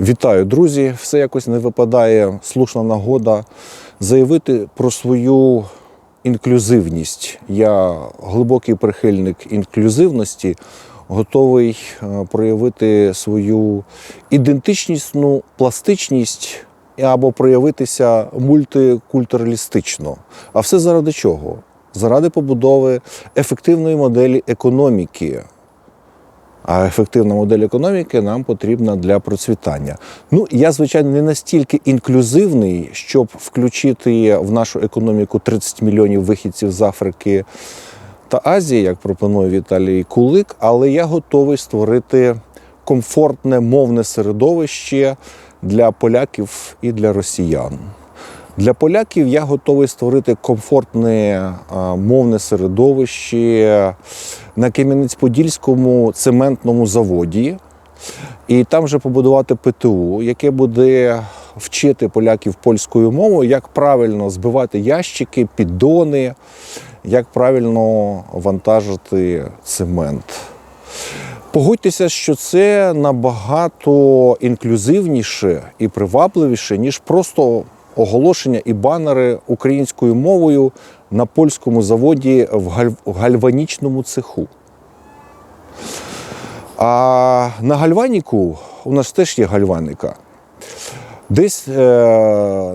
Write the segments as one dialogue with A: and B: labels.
A: Вітаю, друзі! Все якось не випадає слушна нагода заявити про свою інклюзивність. Я глибокий прихильник інклюзивності, готовий е, проявити свою ідентичнісну пластичність або проявитися мультикультуралістично. А все заради чого? Заради побудови ефективної моделі економіки, а ефективна модель економіки нам потрібна для процвітання. Ну, я, звичайно, не настільки інклюзивний, щоб включити в нашу економіку 30 мільйонів вихідців з Африки та Азії, як пропонує Віталій Кулик, але я готовий створити комфортне мовне середовище для поляків і для росіян. Для поляків я готовий створити комфортне мовне середовище на Кам'янець-Подільському цементному заводі. І там вже побудувати ПТУ, яке буде вчити поляків польською мовою, як правильно збивати ящики, піддони, як правильно вантажити цемент. Погодьтеся, що це набагато інклюзивніше і привабливіше, ніж просто оголошення і банери українською мовою на польському заводі в галь- гальванічному цеху. А на гальваніку у нас теж є гальваника. Десь е,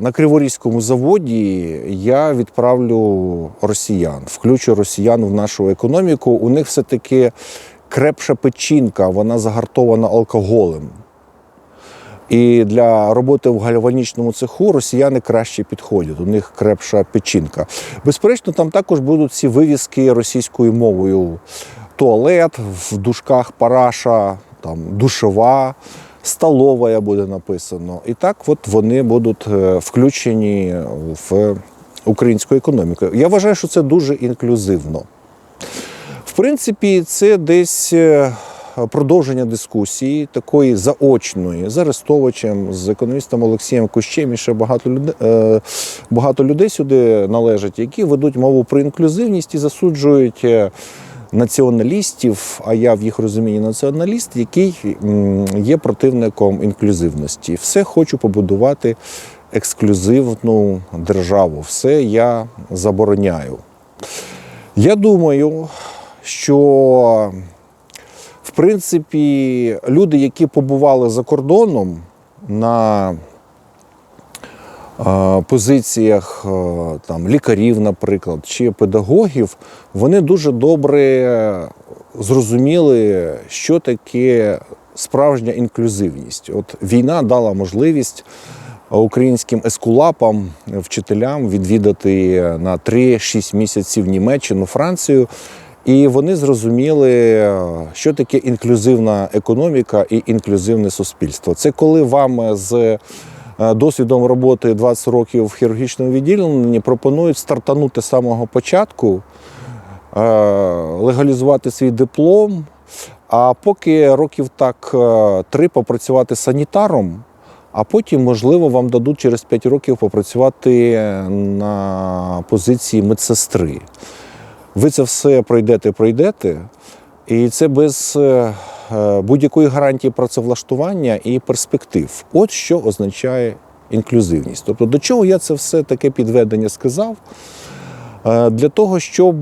A: на Криворізькому заводі я відправлю росіян, включу росіян в нашу економіку. У них все-таки крепша печінка, вона загартована алкоголем. І для роботи в гальванічному цеху росіяни краще підходять. У них крепша печінка. Безперечно, там також будуть ці вивіски російською мовою: туалет в дужках параша, там душова, столова буде написано. І так, от вони будуть е, включені в українську економіку. Я вважаю, що це дуже інклюзивно. В принципі, це десь е, продовження дискусії, такої заочної з Арестовичем, з економістом Олексієм Кущем і ще багато людей, багато людей сюди належать, які ведуть мову про інклюзивність і засуджують е, націоналістів, а я в їх розумінні націоналіст, який є противником інклюзивності. Все хочу побудувати ексклюзивну державу. Все я забороняю. Я думаю, що принципі люди, які побували за кордоном на е, позиціях е, там, лікарів, наприклад, чи педагогів, вони дуже добре зрозуміли, що таке справжня інклюзивність. От війна дала можливість українським ескулапам, вчителям відвідати на 3-6 місяців Німеччину, Францію. І вони зрозуміли, що таке інклюзивна економіка і інклюзивне суспільство. Це коли вам з е, досвідом роботи 20 років в хірургічному відділенні пропонують стартанути з самого початку, е, легалізувати свій диплом, а поки років так е, три попрацювати санітаром. А потім, можливо, вам дадуть через 5 років попрацювати на позиції медсестри. Ви це все пройдете, пройдете, і це без е, е, будь-якої гарантії працевлаштування і перспектив. От що означає інклюзивність. Тобто, до чого я це все таке підведення сказав? Е, Для того, щоб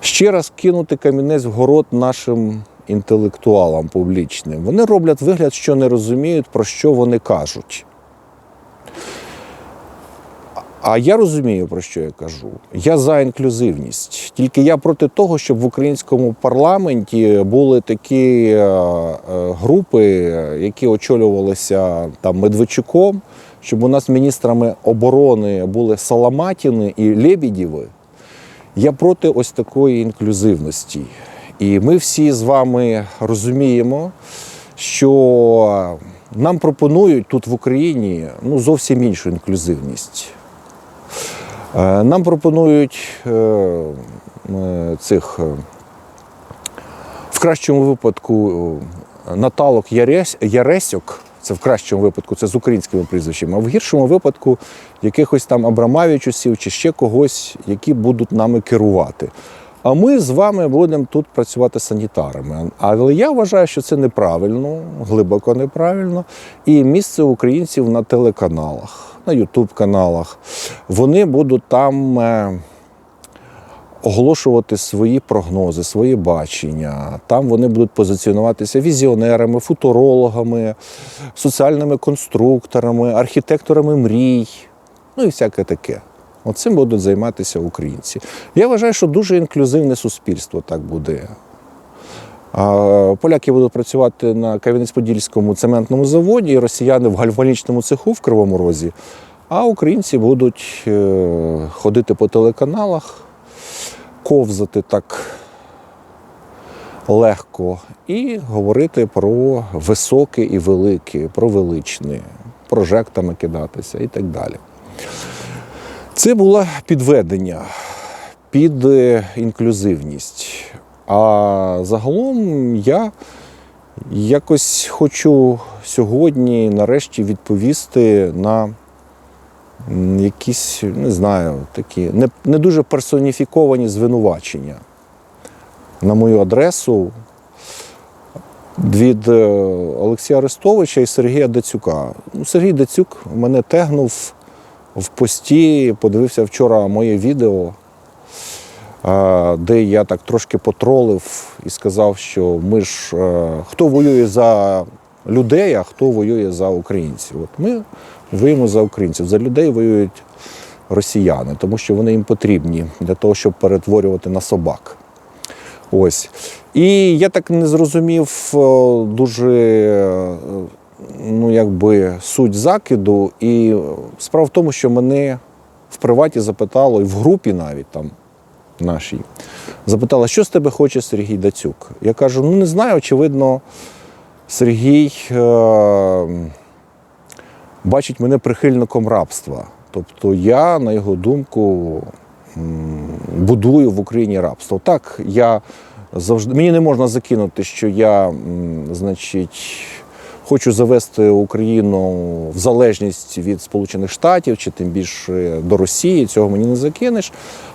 A: ще раз кинути камінець в город нашим інтелектуалам публічним. Вони роблять вигляд, що не розуміють, про що вони кажуть. А я розумію, про що я кажу. Я за інклюзивність. Тільки я проти того, щоб в українському парламенті були такі е, е, групи, які очолювалися там Медведчуком, щоб у нас міністрами оборони були Саламатіни і Лебідєви. Я проти ось такої інклюзивності. І ми всі з вами розуміємо, що нам пропонують тут в Україні ну, зовсім іншу інклюзивність. Е, Нам пропонують е, е, цих в кращому випадку Наталок Ярес, Яресьок, це в кращому випадку, це з українськими прізвищами, а в гіршому випадку якихось там Абрамавічусів чи ще когось, які будуть нами керувати. А ми з вами будемо тут працювати санітарами. Але я вважаю, що це неправильно, глибоко неправильно. І місце українців на телеканалах, на Ютуб-каналах. Вони будуть там е, оголошувати свої прогнози, свої бачення. Там вони будуть позиціонуватися візіонерами, футурологами, соціальними конструкторами, архітекторами мрій, ну і всяке таке. Оцим будуть займатися українці. Я вважаю, що дуже інклюзивне суспільство так буде. Поляки будуть працювати на Кам'янець-Подільському цементному заводі, росіяни в гальванічному цеху в Кривому Розі, а українці будуть е, ходити по телеканалах, ковзати так легко і говорити про високе і велике, про величне, прожектами кидатися і так далі. Це було підведення під е, інклюзивність. А загалом я якось хочу сьогодні нарешті відповісти на якісь, не знаю, такі не, не дуже персоніфіковані звинувачення на мою адресу від е, Олексія Арестовича і Сергія Дацюка. Ну, Сергій Дацюк мене тегнув в пості, подивився вчора моє відео, де я так трошки потролив і сказав, що ми ж е, хто воює за людей, а хто воює за українців. От ми воюємо за українців. За людей воюють росіяни, тому що вони їм потрібні для того, щоб перетворювати на собак. Ось. І я так не зрозумів е, дуже е, ну, якби, суть закиду. І справа в тому, що мене в приваті запитало, і в групі навіть там нашій, запитала, що з тебе хоче Сергій Дацюк. Я кажу: ну не знаю, очевидно, Сергій е- бачить мене прихильником рабства. Тобто я, на його думку, будую в Україні рабство. Так, я завжди мені не можна закинути, що я, значить, хочу завести Україну в залежність від Сполучених Штатів чи тим більше до Росії. Цього мені не закинеш.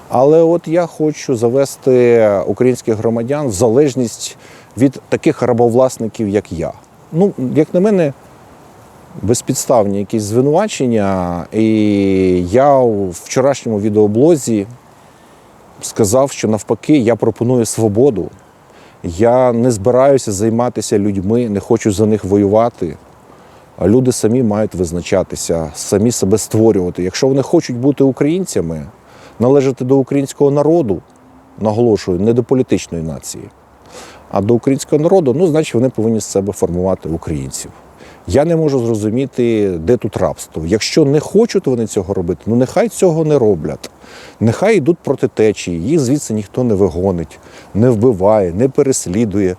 A: Але от я хочу завести українських громадян в залежність від таких рабовласників, як я. Ну, як на мене, безпідставні якісь звинувачення. І я у вчорашньому відеоблозі сказав, що навпаки я пропоную свободу. Я не збираюся займатися людьми, не хочу за них воювати. А люди самі мають визначатися, самі себе створювати. Якщо вони хочуть бути українцями, належати до українського народу, наголошую, не до політичної нації, а до українського народу, ну, значить, вони повинні з себе формувати українців. Я не можу зрозуміти, де тут рабство. Якщо не хочуть вони цього робити, ну нехай цього не роблять. Нехай йдуть проти течії, їх звідси ніхто не вигонить, не вбиває, не переслідує.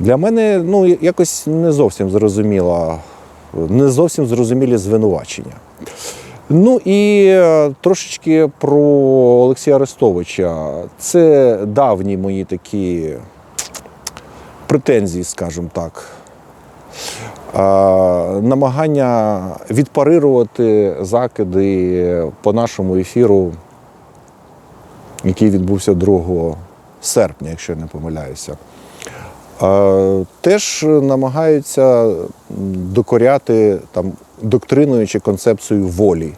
A: Для мене ну, якось не зовсім зрозуміло, не зовсім зрозумілі звинувачення. Ну і е, трошечки про Олексія Арестовича. Це давні мої такі претензії, скажімо так. Намагання відпарирувати закиди по нашому ефіру, який відбувся 2 серпня, якщо я не помиляюся. Теж намагаються докоряти там, доктриною чи концепцією волі.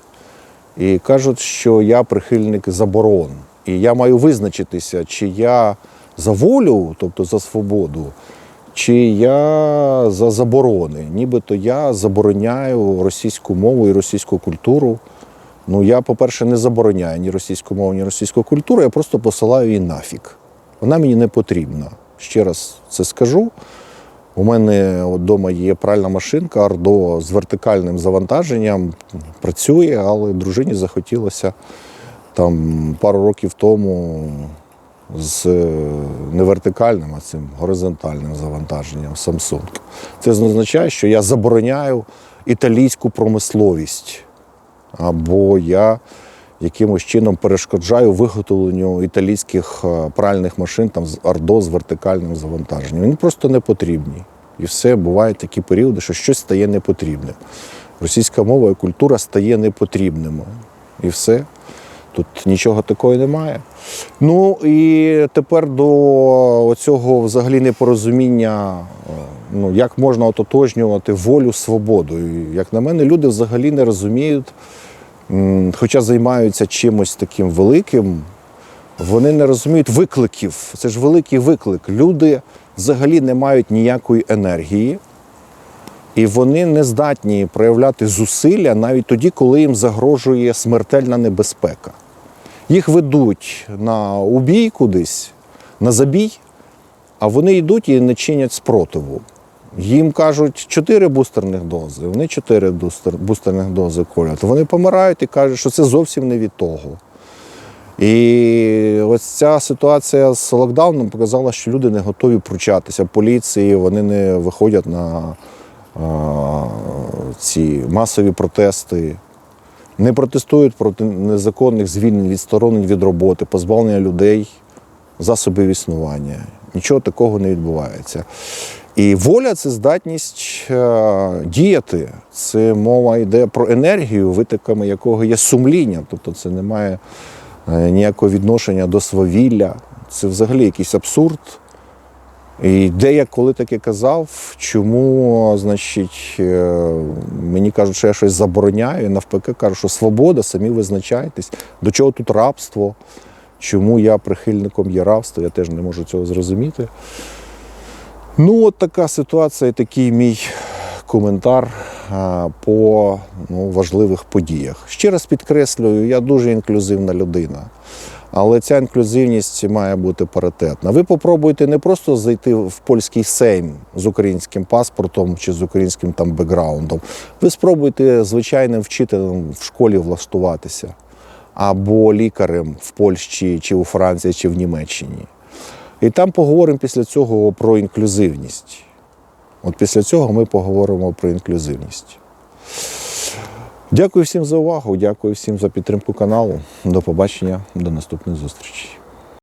A: І кажуть, що я прихильник заборон. І я маю визначитися, чи я за волю, тобто за свободу, чи я за заборони. Нібито я забороняю російську мову і російську культуру. Ну, я, по-перше, не забороняю ні російську мову, ні російську культуру, я просто посилаю її нафік. Вона мені не потрібна. Ще раз це скажу. У мене вдома є пральна машинка Ардо з вертикальним завантаженням. Працює, але дружині захотілося там пару років тому з е, не вертикальним, а цим горизонтальним завантаженням Samsung. Це означає, що я забороняю італійську промисловість. Або я якимось чином перешкоджаю виготовленню італійських е, пральних машин там з Ардо з вертикальним завантаженням. Вони просто не потрібні. І все, бувають такі періоди, що щось стає непотрібним. Російська мова і культура стає непотрібними. І все. Тут нічого такого немає. Ну і тепер до цього взагалі непорозуміння, е, ну, як можна ототожнювати волю з свободою. Як на мене, люди взагалі не розуміють, хоча займаються чимось таким великим, вони не розуміють викликів. Це ж великий виклик. Люди взагалі не мають ніякої енергії, і вони не здатні проявляти зусилля навіть тоді, коли їм загрожує смертельна небезпека. Їх ведуть на убій кудись, на забій, а вони йдуть і не чинять спротиву. Їм кажуть чотири бустерних дози, вони чотири бустер- бустерних дози колять. Вони помирають і кажуть, що це зовсім не від того. І ось ця ситуація з локдауном показала, що люди не готові пручатися. Поліції вони не виходять на а, ці масові протести, не протестують проти незаконних звільнень, відсторонень від роботи, позбавлення людей засобів існування. Нічого такого не відбувається. І воля це здатність е, діяти. Це мова йде про енергію, витоками якого є сумління. Тобто це не має е, ніякого відношення до свавілля. Це взагалі якийсь абсурд. І де я коли таке казав, чому, значить, е, мені кажуть, що я щось забороняю, і навпаки кажу, що свобода, самі визначайтесь, до чого тут рабство, чому я прихильником є рабства, я теж не можу цього зрозуміти. Ну, от така ситуація, такий мій коментар по ну, важливих подіях. Ще раз підкреслюю, я дуже інклюзивна людина. Але ця інклюзивність має бути паритетна. Ви попробуйте не просто зайти в польський сейм з українським паспортом чи з українським там бекграундом. Ви спробуйте звичайним вчителем в школі влаштуватися або лікарем в Польщі, чи у Франції, чи в Німеччині. І там поговоримо після цього про інклюзивність. От після цього ми поговоримо про інклюзивність. Дякую всім за увагу, дякую всім за підтримку каналу. До побачення, до наступних зустрічей.